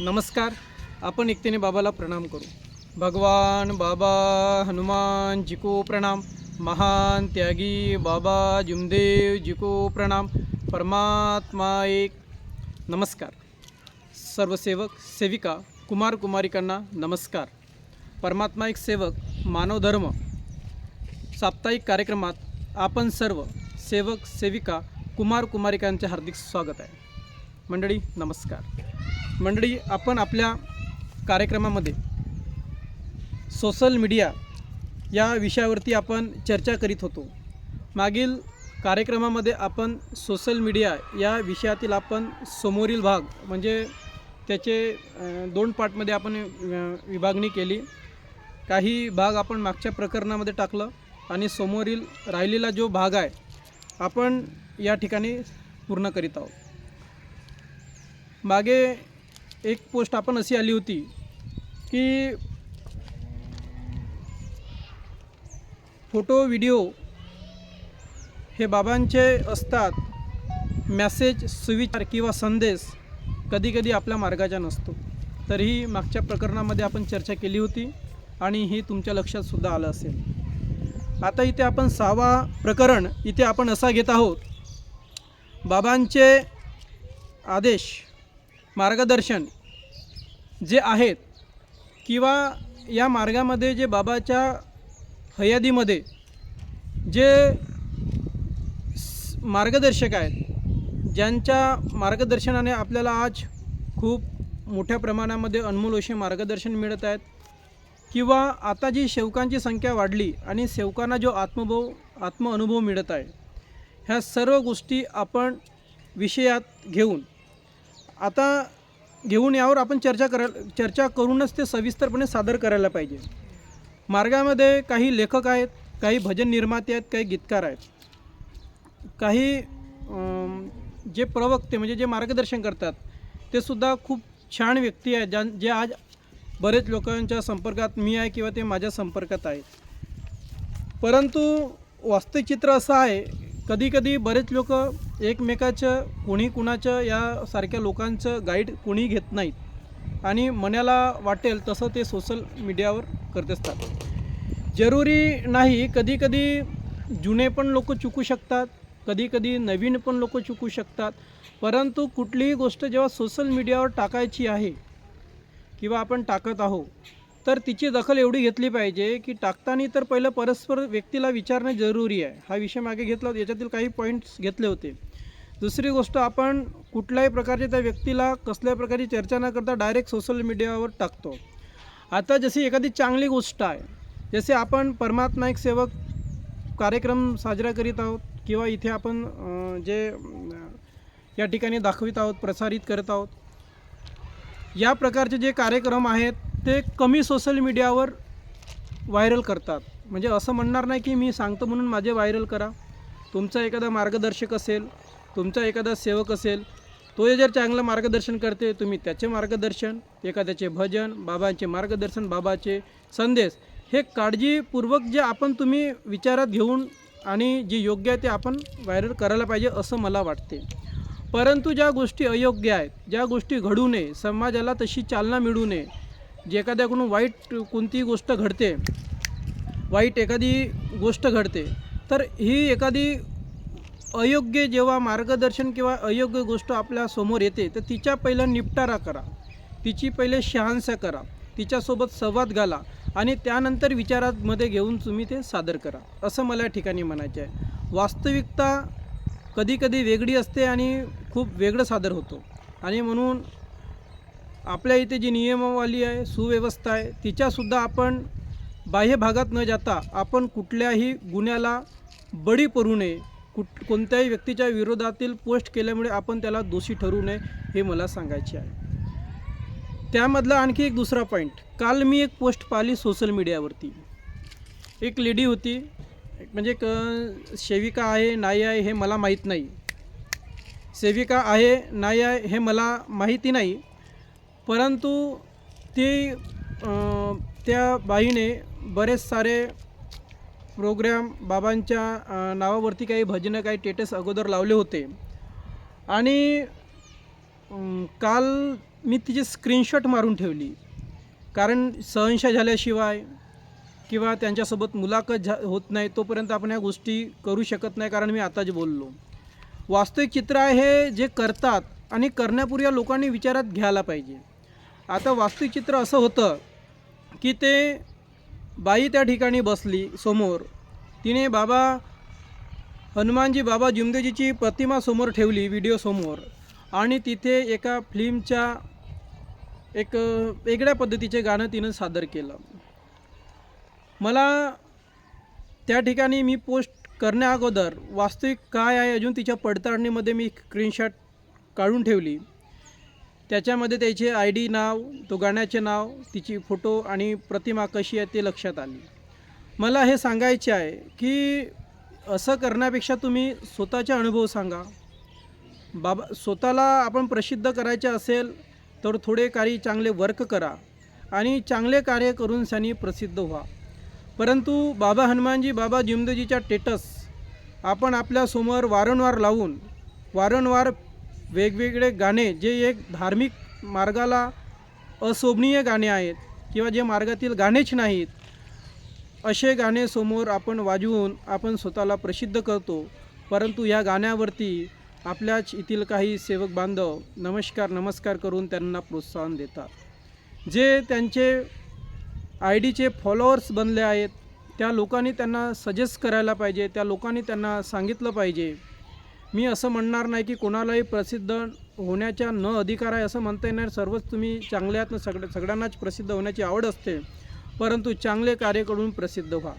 नमस्कार. आपण एकतेने बाबाला प्रणाम करू. भगवान बाबा हनुमान जिको प्रणाम. महान त्यागी बाबा जुमदेव जिको प्रणाम. परमात्मा एक. नमस्कार. सर्व सेवक सेविका कुमार कुमारिकांना नमस्कार. परमात्मा एक सेवक मानव धर्म. साप्ताहिक कार्यक्रमात आपण सर्व सेवक सेविका कुमार कुमारिकांचे हार्दिक स्वागत आहे. मंडळी नमस्कार. मंडळी आपण आपल्या कार्यक्रमामध्ये सोशल मीडिया या विषयावरती आपण चर्चा करीत होतो. मागील कार्यक्रमामध्ये आपण सोशल मीडिया या विषयातील आपण समोरील भाग म्हणजे त्याचे दोन पार्टमध्ये आपण विभागणी केली. काही भाग आपण मागच्या प्रकरणामध्ये टाकलं आणि समोरील राहिलेला जो भाग आहे आपण या ठिकाणी पूर्ण करीत आहोत. मागे एक पोस्ट आपण अशी आली होती की फोटो व्हिडिओ हे बाबांचे असतात मॅसेज सुविचार किंवा संदेश कधीकधी आपल्या मार्गाचा नसतो. तरीही मागच्या प्रकरणामध्ये आपण चर्चा केली होती आणि हे तुमच्या लक्षात सुद्धा आलं असेल. आता इथे आपण सहावा प्रकरण इथे आपण असा घेत आहोत. बाबांचे आदेश मार्गदर्शन जे आहेत किंवा या मार्गामध्ये जे बाबाच्या हयादीमध्ये जे मार्गदर्शक आहेत ज्यांच्या मार्गदर्शनाने आपल्याला आज खूप मोठ्या प्रमाणामध्ये अनमोल असे मार्गदर्शन मिळत आहेत किंवा आता जी सेवकांची संख्या वाढली आणि सेवकांना जो आत्मभव आत्मअनुभव मिळत आहे ह्या सर्व गोष्टी आपण विषयात घेऊन आता घेऊन यावर आपण चर्चा करायला चर्चा करूनच ते सविस्तरपणे सादर करायला पाहिजे. मार्गामध्ये काही लेखक आहेत काही भजन निर्माते आहेत काही गीतकार आहेत. काही जे प्रवक्ते म्हणजे जे मार्गदर्शन करतात ते सुद्धा खूप छान व्यक्ती आहेत ज्यां जे आज बरेच लोकांच्या संपर्कात मी आहे किंवा ते माझ्या संपर्कात आहेत. परंतु वास्तविक चित्र असं आहे कधीकधी बरेच लोक एकमेकाचं कोणी कुणाचं यासारख्या लोकांचं गाईड कोणी घेत नाहीत. आणि मनाला वाटेल तसं ते सोशल मीडियावर करत असतात. जरुरी नाही कधीकधी जुने पण लोक चुकू शकतात कधीकधी नवीन पण लोक चुकू शकतात. परंतु कुठलीही गोष्ट जेव्हा सोशल मीडियावर टाकायची आहे किंवा आपण टाकत आहोत तर तिची दखल एवढी घेतली पाहिजे की टाकताना तर पहिलं परस्पर व्यक्तीला विचारणे जरुरी आहे. हा विषय मागे घेतला याच्यातील काही पॉईंट्स घेतले होते. दुसरी गोष्ट आपण कुठल्याही प्रकारच्या त्या व्यक्तीला कसल्याही प्रकारची चर्चा न करता डायरेक्ट सोशल मीडियावर टाकतो. आता जशी एखादी चांगली गोष्ट आहे जसे आपण परमात्मा एक सेवक कार्यक्रम साजरा करीत आहोत किंवा इथे आपण जे या ठिकाणी दाखवित आहोत प्रसारित करत आहोत या प्रकारचे जे कार्यक्रम आहेत ते कमी सोशल मीडियावर व्हायरल करतात. म्हणजे असं म्हणणार नाही की मी सांगतो म्हणून माझे व्हायरल करा. तुमचा एखादा मार्गदर्शक असेल तुमचा एखादा सेवक असेल तो जर चांगलं मार्गदर्शन करते तुम्ही त्याचे मार्गदर्शन एखाद्याचे भजन बाबांचे मार्गदर्शन बाबाचे संदेश हे काळजीपूर्वक जे आपण तुम्ही विचारात घेऊन आणि जे योग्य आहे ते आपण व्हायरल करायला पाहिजे असं मला वाटते. परंतु ज्या गोष्टी अयोग्य आहेत ज्या गोष्टी घडू नये समाजाला तशी चालना मिळू नये जे एखाद्याकडून वाईट कोणतीही गोष्ट घडते वाईट एखादी गोष्ट घडते तर ही एखादी अयोग्य जेव्हा मार्गदर्शन किंवा अयोग्य गोष्ट आपल्यासमोर येते तर तिच्या पहिला निपटारा करा. तिची पहिले शहानसा करा. तिच्यासोबत संवाद घाला आणि त्यानंतर विचारामध्ये घेऊन तुम्ही ते सादर करा. असं मला या ठिकाणी म्हणायचं आहे. वास्तविकता कधीकधी वेगळी असते आणि खूप वेगळं सादर होतो. आणि म्हणून आपल्या इथे जी नियमावली आहे सुव्यवस्था आहे तिच्यासुद्धा आपण बाह्य भागात न जाता आपण कुठल्याही गुन्ह्याला बळी पडू नये. कुठ कोणत्याही व्यक्तीच्या विरोधातील पोस्ट केल्यामुळे आपण त्याला दोषी ठरू नये हे मला सांगायचे आहे. त्यामधला आणखी एक दुसरा पॉईंट काल मी एक पोस्ट पाहिली सोशल मीडियावरती एक लेडी होती. म्हणजे क सेविका आहे नाही आहे हे मला माहीत नाही. सेविका आहे नाही आहे हे मला माहिती नाही. परंतु ती त्या बाईने बरेच सारे प्रोग्राम बाबांच्या नावावरती काही भजनं काही टेटस अगोदर लावले होते. आणि काल मी तिची स्क्रीनशॉट मारून ठेवली. कारण सहनशा झाल्याशिवाय किंवा त्यांच्यासोबत मुलाखत झा होत नाही तोपर्यंत आपण या गोष्टी करू शकत नाही कारण मी आताच बोललो. वास्तविक चित्र आहे हे जे करतात आणि करण्यापूर्वी या लोकांनी विचारात घ्यायला पाहिजे. आता वास्तुचित्र असं होतं की ते बाई त्या ठिकाणी बसली समोर. तिने बाबा हनुमानजी बाबा जुमदेजीची प्रतिमा समोर ठेवली व्हिडिओ समोर. आणि तिथे एका फिल्मच्या एक वेगळ्या पद्धतीचे गाणं तिनं सादर केलं. मला त्या ठिकाणी मी पोस्ट करण्या अगोदर वास्तविक काय आहे अजून तिच्या पडताळणीमध्ये मी स्क्रीनशॉट काढून ठेवली. त्याच्यामध्ये त्याचे आय डी नाव तो गाण्याचे नाव तिची फोटो आणि प्रतिमा कशी आहे ते लक्षात आली. मला हे सांगायचे आहे की असं करण्यापेक्षा तुम्ही स्वतःचे अनुभव सांगा. बाबा स्वतःला आपण प्रसिद्ध करायचे असेल तर थोडे काही चांगले वर्क करा आणि चांगले कार्य करून त्यांनी प्रसिद्ध व्हा. परंतु बाबा हनुमानजी बाबा जिमदजीच्या टेटस आपण आपल्यासमोर वारंवार लावून वारंवार वेगवेगळे गाणे जे एक धार्मिक मार्गाला अशोभनीय गाणे आहेत किंवा जे मार्गातील गाणेच नाहीत असे गाणे समोर आपण वाजवून आपण स्वतःला प्रसिद्ध करतो. परंतु या गाण्यावरती आपल्याच येथील काही सेवक बांधव नमस्कार नमस्कार करून त्यांना प्रोत्साहन देतात. जे त्यांचे आय डीचे फॉलोअर्स बनले आहेत त्या लोकांनी त्यांना सजेस्ट करायला पाहिजे त्या लोकांनी त्यांना सांगितलं पाहिजे. मी असं म्हणणार नाही की कोणालाही प्रसिद्ध होण्याच्या न अधिकार आहे असं म्हणता येणार. सर्वच तुम्ही चांगले आहात सगळ्या सगळ्यांनाच प्रसिद्ध होण्याची आवड असते. परंतु चांगले कार्य करून प्रसिद्ध व्हा.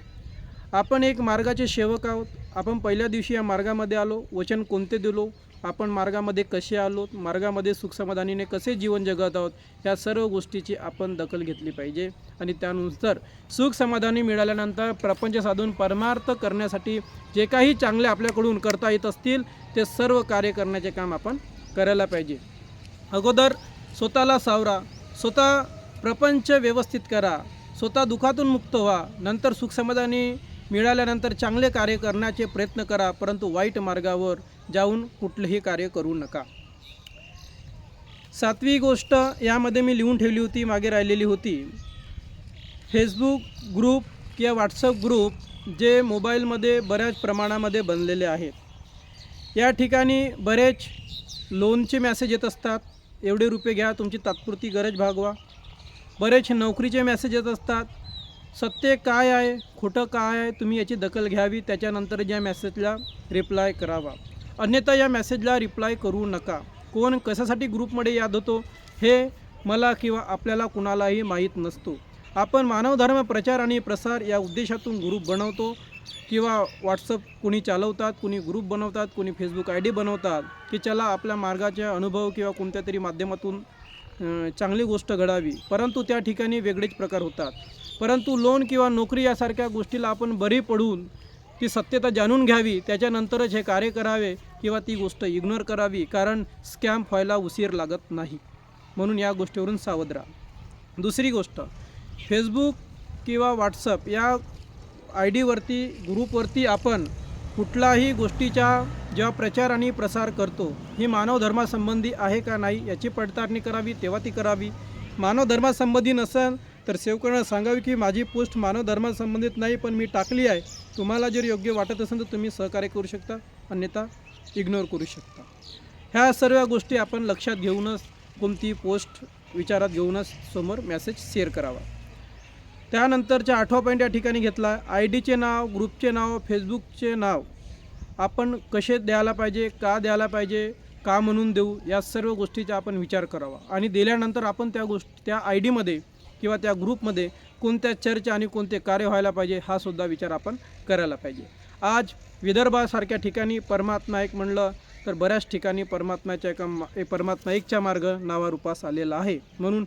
आपण एक मार्गाचे सेवक आहोत. आपण पहिल्या दिवशी या मार्गामध्ये आलो. वचन कोणते दिलो? आपण मार्गामध्ये कसे आलो मार्गामध्ये सुखसमाधानीने कसे जीवन जगत आहोत या सर्व गोष्टीची आपण दखल घेतली पाहिजे. आणि त्यानुसार सुख समाधानी मिळाल्यानंतर प्रपंच साधून परमार्थ करण्यासाठी जे काही चांगले आपल्याकडून करता येत असतील ते सर्व कार्य करण्याचे काम आपण करायला पाहिजे. अगोदर स्वतःला सावरा स्वतः प्रपंच व्यवस्थित करा स्वतः दुखातून मुक्त व्हा नंतर सुखसमाधानी मिळाल्यानंतर चांगले कार्य करण्याचे प्रयत्न करा परंतु वाईट मार्गावर जाऊन कुठलंही कार्य करू नका. सातवी गोष्ट यामध्ये मी लिहून ठेवली होती मागे राहिलेली होती. फेसबुक ग्रुप किंवा व्हॉट्सअप ग्रुप जे मोबाईलमध्ये बऱ्याच प्रमाणामध्ये बनलेले आहेत. या ठिकाणी बरेच लोनचे मॅसेज येत असतात. एवढे रुपये घ्या तुमची तात्पुरती गरज भागवा. बरेच नोकरीचे मेसेज येत असतात. सत्य काय आहे खोटं काय आहे तुम्ही याची दखल घ्यावी त्याच्यानंतर ज्या मेसेजला रिप्लाय करावा. अन्यथा या मेसेजला रिप्लाय करू नका. कोण कशासाठी ग्रुपमध्ये याद होतो हे मला किंवा आपल्याला कुणालाही माहीत नसतो. आपण मानवधर्म प्रचार आणि प्रसार या उद्देशातून ग्रुप बनवतो किंवा व्हॉट्सअप कुणी चालवतात कुणी ग्रुप बनवतात कुणी फेसबुक आय डी बनवतात की चला आपल्या मार्गाच्या अनुभव किंवा कोणत्या तरी माध्यमातून चांगली गोष्ट घडावी. परंतु त्या ठिकाणी वेगळेच प्रकार होतात. परंतु लोन किंवा नोकरी यासारख्या गोष्टीला आपण बरी पडून ती सत्यता जाणून घ्यावी त्याच्यानंतरच हे कार्य करावे किंवा ती गोष्ट इग्नोर करावी कारण स्कॅम व्हायला उशीर लागत नाही. म्हणून या गोष्टीवरून सावध राहा. दुसरी गोष्ट फेसबुक किंवा व्हॉट्सअप या आय डीवरती ग्रुपवरती आपण कुठलाही गोष्टीचा जेव्हा प्रचार आणि प्रसार करतो ही मानव धर्मासंबंधी आहे का नाही याची पडताळणी करावी तेव्हा ती करावी. मानव धर्मासंबंधी नसेल तर सेवकांना सांगावी की माझी पोस्ट मानव धर्मासंबंधित नाही पण मी टाकली आहे. तुम्हाला जर योग्य वाटत असेल तर तुम्ही सहकार्य करू शकता अन्यथा इग्नोर करू शकता. ह्या सर्व गोष्टी आपण लक्षात घेऊनच कोणती पोस्ट विचारात घेऊनच समोर मेसेज शेअर करावा. त्यानंतरच्या आठवा पॉईंट या ठिकाणी घेतला आय डीचे नाव ग्रुपचे नाव फेसबुकचे नाव. आपण कसे द्यायला पाहिजे का द्यायला पाहिजे का म्हणून देऊ या सर्व गोष्टीचा आपण विचार करावा. आणि दिल्यानंतर आपण त्या गोष्ट त्या आय डीमध्ये किंवा त्या ग्रुपमध्ये कोणत्या चर्चा आणि कोणते कार्य व्हायला पाहिजे हा सुद्धा विचार आपण करायला पाहिजे. आज विदर्भासारख्या ठिकाणी परमात्मा एक म्हणलं तर बऱ्याच ठिकाणी परमात्म्याच्या एका परमात्मा एकच्या मार्ग नावारूपास आलेला आहे. म्हणून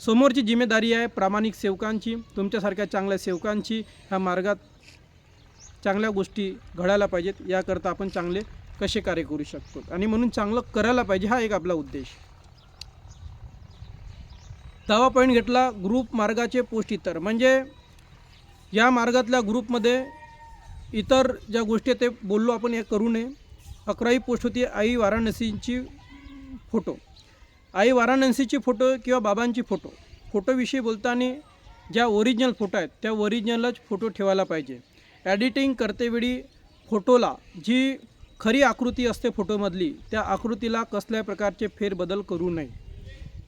समोरची जिम्मेदारी आहे प्रामाणिक सेवकांची तुमच्यासारख्या चांगल्या सेवकांची ह्या मार्गात चांगल्या गोष्टी घडायला पाहिजेत याकरता आपण चांगले कसे कार्य करू शकतो? आणि म्हणून चांगलं करायला पाहिजे हा एक आपला उद्देश. दहावा पॉईंट घेतला ग्रुप मार्गाचे पोस्ट इतर म्हणजे या मार्गातल्या ग्रुपमध्ये इतर ज्या गोष्टी आहेत ते बोललो आपण हे करू नये. अकरावी पोस्ट होती आई वाराणसीची फोटो आई वाराणसीची फोटो किंवा बाबांची फोटो फोटोविषयी बोलताना ज्या ओरिजिनल फोटो आहेत त्या ओरिजिनलच फोटो ठेवायला पाहिजे. ॲडिटिंग करतेवेळी फोटोला जी खरी आकृती असते फोटोमधली त्या आकृतीला कसल्या प्रकारचे फेरबदल करू नये.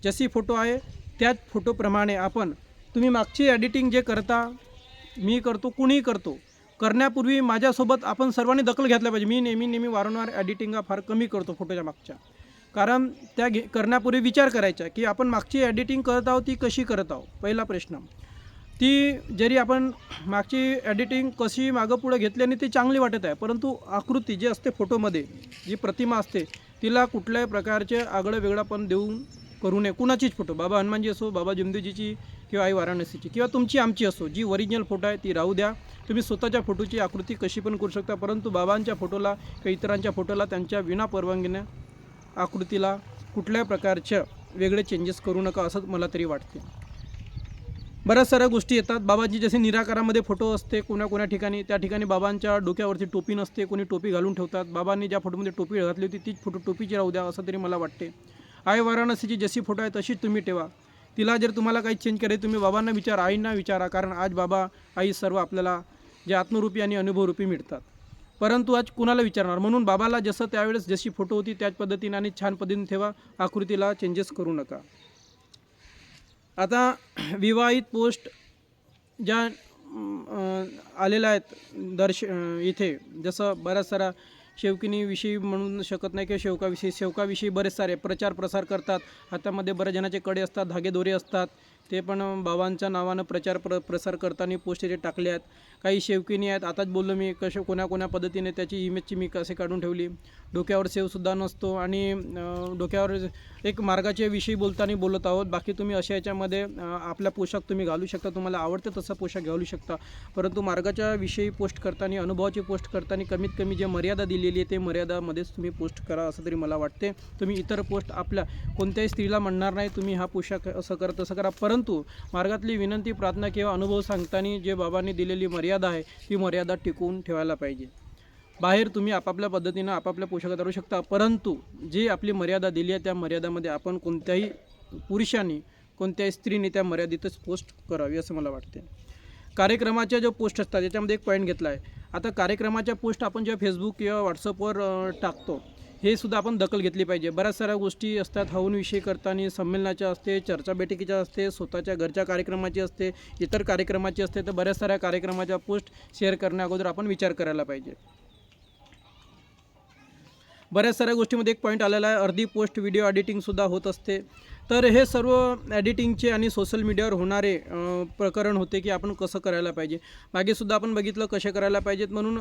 जशी फोटो आहे त्याच फोटोप्रमाणे आपण तुम्ही मागची एडिटिंग जे करता मी करतो कुणीही करतो करण्यापूर्वी माझ्यासोबत आपण सर्वांनी दखल घेतल्या पाहिजे. मी नेहमी नेहमी वारंवार एडिटिंग फार कमी करतो फोटोच्या मागच्या. कारण त्या घे करण्यापूर्वी विचार करायचा की आपण मागची एडिटिंग करत आहोत ती कशी करत आहोत? पहिला प्रश्न. ती जरी आपण मागची एडिटिंग कशी मागं पुढं घेतल्याने ती चांगली वाटत आहे परंतु आकृती जी असते फोटोमध्ये जी प्रतिमा असते तिला कुठल्याही प्रकारचे आगळं वेगळं पण देऊन करू नये. कुणाचीच फोटो. बाबा हनुमानजी असो बाबा जिंदूजीची किंवा आई वाराणसीची किंवा तुमची आमची असो जी ओरिजिनल फोटो आहे ती राहू द्या. तुम्ही स्वतःच्या फोटोची आकृती कशी पण करू शकता परंतु बाबांच्या फोटोला किंवा इतरांच्या फोटोला त्यांच्या विना परवानगीने आकृतीला कुठल्याही प्रकारच्या वेगळे चेंजेस करू नका असं मला तरी वाटते. बऱ्याच साऱ्या गोष्टी येतात. बाबांची जसे निराकारामध्ये फोटो असते कोण्या कोण्या ठिकाणी त्या ठिकाणी बाबांच्या डोक्यावरती टोपी नसते कोणी टोपी घालून ठेवतात. बाबांनी ज्या फोटोमध्ये टोपी घातली होती तीच फोटो टोपीची राहू द्या असं तरी मला वाटते. आई वाराणसीची जशी फोटो आहे तशीच तुम्ही ठेवा. तिला जर तुम्हाला काही चेंज करायचं तुम्ही बाबांना विचारा आईंना विचारा कारण आज बाबा आई सर्व आपल्याला जे आत्मरूपी आणि अनुभवरूपी मिळतात. परंतु आज कुणाला विचारणार? म्हणून बाबाला जसं त्यावेळेस जशी फोटो होती त्याच पद्धतीने आणि छान पद्धतीने ठेवा. आकृतीला चेंजेस करू नका. आता विवाहित पोस्ट ज्या आलेल्या आहेत दर्श इथे जसं बऱ्याच सारा शेवकिनीविषयी म्हणू शकत नाही किंवा शेवकाविषयी शेवकाविषयी बरेच सारे प्रचार प्रसार करतात. हातामध्ये बऱ्याच जणाचे कडे असतात धागेदोरे असतात. ते पण बाबांच्या नावानं प्रचार प्र प्रसार करताना पोस्टेचे टाकले आहेत. काही शेवकिनी आहेत. आताच बोललो मी कशा कोण्या कोण्या पद्धतीने त्याची इमेजची मी कसे काढून ठेवली. डोक्यावर सेवसुद्धा नसतो आणि डोक्यावर एक मार्गाच्या विषयी बोलताना बोलत आहोत. बाकी तुम्ही अशा याच्यामध्ये आपला पोशाख तुम्ही घालू शकता. तुम्हाला आवडते तसा पोशाख घालू शकता. परंतु मार्गाच्या विषयी पोस्ट करताना अनुभवाची पोस्ट करताना कमीत कमी जे मर्यादा दिली दिलेली आहे ते मर्यादामध्येच तुम्ही पोस्ट करा असं तरी मला वाटते तुम्ही इतर पोस्ट आपल्या कोणत्याही स्त्रीला म्हणणार नाही तुम्ही हा पोशाख असं करा तसं करा. परंतु मार्गातली विनंती प्रार्थना किंवा अनुभव सांगताना जे बाबांनी दिलेली मर्यादा आहे ती मर्यादा टिकवून ठेवायला पाहिजे. बाहेर तुम्ही आपापल्या पद्धतीनं आपापल्या पोशाखात राहू शकता परंतु जी आपली मर्यादा दिली आहे त्या मर्यादामध्ये आपण कोणत्याही पुरुषांनी कोणत्याही स्त्रीने त्या मर्यादेतच पोस्ट करावी असं मला वाटते कार्यक्रमाच्या ज्या पोस्ट असतात याच्यामध्ये एक पॉईंट घेतला आहे आता कार्यक्रमाच्या पोस्ट आपण जेव्हा फेसबुक किंवा व्हॉट्सअपवर टाकतो हे सुद्धा आपण दखल घेतली पाहिजे. बऱ्याच साऱ्या गोष्टी असतात हवनविषयी करताना संमेलनाच्या असते चर्चा बैठकीच्या असते स्वतःच्या घरच्या कार्यक्रमाची असते इतर कार्यक्रमाची असते तर बऱ्याच साऱ्या कार्यक्रमाच्या पोस्ट शेअर करण्या अगोदर आपण विचार करायला पाहिजे. बऱ्याच साऱ्या गोष्टीमध्ये एक पॉईंट आलेला आहे. अर्धी पोस्ट व्हिडिओ एडिटिंगसुद्धा होत असते. तर हे सर्व ॲडिटिंगचे आणि सोशल मीडियावर होणारे प्रकरण होते की आपण कसं करायला पाहिजे. मागेसुद्धा आपण बघितलं कसे करायला पाहिजेत म्हणून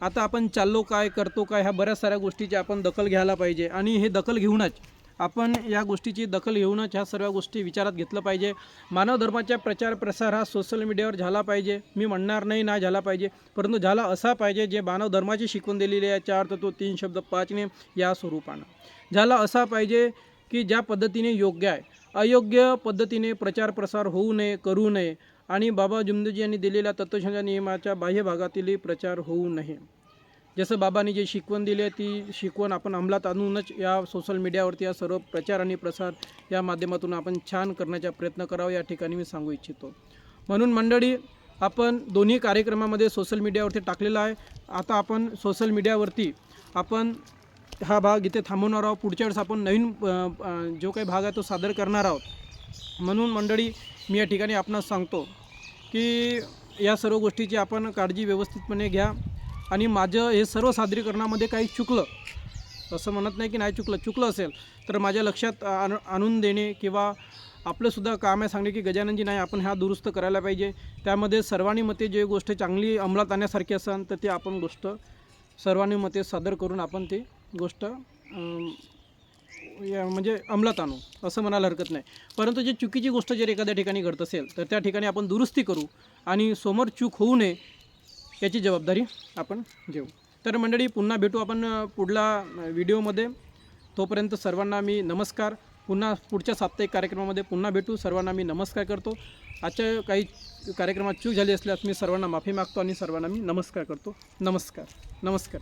आता आपण चाललो काय करतो काय ह्या बऱ्याच साऱ्या गोष्टीची आपण दखल घ्यायला पाहिजे. आणि हे दखल घेऊनच आपण या गोष्टीची दखल घेऊनच ह्या सर्व गोष्टी विचारात घेतलं पाहिजे. मानव धर्माचा प्रचार प्रसार हा सोशल मीडियावर झाला पाहिजे. मी म्हणणार नाही ना झाला पाहिजे. परंतु झाला असा पाहिजे जे मानव धर्माची शिकवण दिलेली आहे. चार तत्व तीन शब्द पाच नेम या स्वरूपानं. झाला असा पाहिजे की ज्या पद्धतीने योग्य आहे. अयोग्य पद्धतीने प्रचार प्रसार होऊ नये करू नये. आणि बाबा जुमदेजी यांनी दिलेल्या तत्वशांच्या नियमाच्या बाह्य भागातीलही प्रचार होऊ नये. जसं बाबांनी जे शिकवण दिली आहे ती शिकवण आपण अंमलात आणूनच या सोशल मीडियावरती या सर्व प्रचार आणि प्रसार या माध्यमातून आपण छान करण्याचा प्रयत्न करावा या ठिकाणी मी सांगू इच्छितो. म्हणून मंडळी आपण दोन्ही कार्यक्रमामध्ये सोशल मीडियावरती टाकलेला आहे. आता आपण सोशल मीडियावरती आपण हा भाग इथे थांबवणार आहोत. पुढच्या वेळेस आपण नवीन जो काही भाग आहे तो सादर करणार आहोत. म्हणून मंडळी मी या ठिकाणी आपणास सांगतो की या सर्व गोष्टीची आपण काळजी व्यवस्थितपणे घ्या. आणि माझं हे सर्व सादरीकरणामध्ये काही चुकलं असं म्हणत नाही की नाही चुकलं चुकलं असेल तर माझ्या लक्षात आण आणून देणे किंवा आपलंसुद्धा काम आहे सांगणे की गजाननजी नाही आपण ह्या दुरुस्त करायला पाहिजे. त्यामध्ये सर्वांनी मते जे गोष्ट चांगली अंमलात आणण्यासारखी असेल तर ते आपण गोष्ट सर्वांनी मते सादर करून आपण ती गोष्ट या म्हणजे अंमलात आणू असं म्हणायला हरकत नाही. परंतु जे चुकीची गोष्ट जर एखाद्या ठिकाणी घडत असेल तर त्या ठिकाणी आपण दुरुस्ती करू आणि समोर चूक होऊ नये याची जबाबदारी आपण घेऊ. तर मंडळी पुन्हा भेटू आपण पुढला व्हिडिओमध्ये. तोपर्यंत सर्वांना मी नमस्कार. पुन्हा पुढच्या साप्ताहिक कार्यक्रमामध्ये पुन्हा भेटू. सर्वांना मी नमस्कार करतो. आजच्या काही कार्यक्रमात चूक झाली असल्यास मी सर्वांना माफी मागतो आणि सर्वांना मी नमस्कार करतो. नमस्कार. नमस्कार.